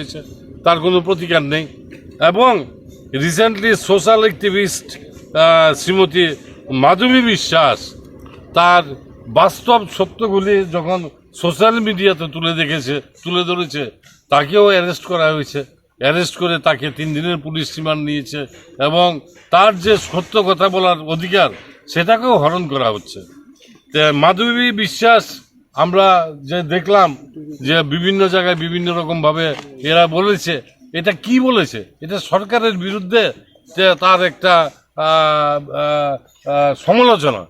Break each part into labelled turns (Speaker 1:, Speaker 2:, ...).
Speaker 1: হয়েছে, তার কোনো প্রতিকার নেই। এবং recently social activist Shrimati Madhabi Biswas, তার বাস্তব সত্যগুলি যখন সোশ্যাল মিডিয়াতে তুলে দেখেছে, তুলে ধরেছে, তাকেও অ্যারেস্ট করা হয়েছে। অ্যারেস্ট করে তাকে তিন দিনের পুলিশ রিমান্ড নিয়েছে এবং তার যে সত্য কথা বলার অধিকার, সেটাকেও হরণ করা হচ্ছে। মাধবী বিশ্বাস আমরা যে দেখলাম যে বিভিন্ন জায়গায় বিভিন্ন রকমভাবে এরা বলেছে, এটা কি বলেছে? এটা সরকারের বিরুদ্ধে তার একটা সমালোচনা।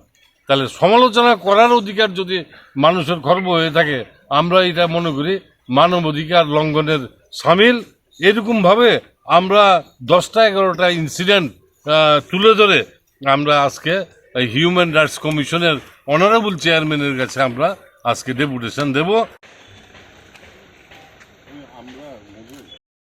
Speaker 1: তাহলে সমালোচনা করার অধিকার যদি মানুষের খর্ব হয়ে থাকে, আমরা এটা মনে করি মানব অধিকার লঙ্ঘনের সামিল। এরকমভাবে আমরা দশটা এগারোটা ইনসিডেন্ট তুলে ধরে আমরা আজকে হিউম্যান রাইটস কমিশনের অনারেবল চেয়ারম্যানের কাছে আমরা আজকে ডেপুটেশন দেব।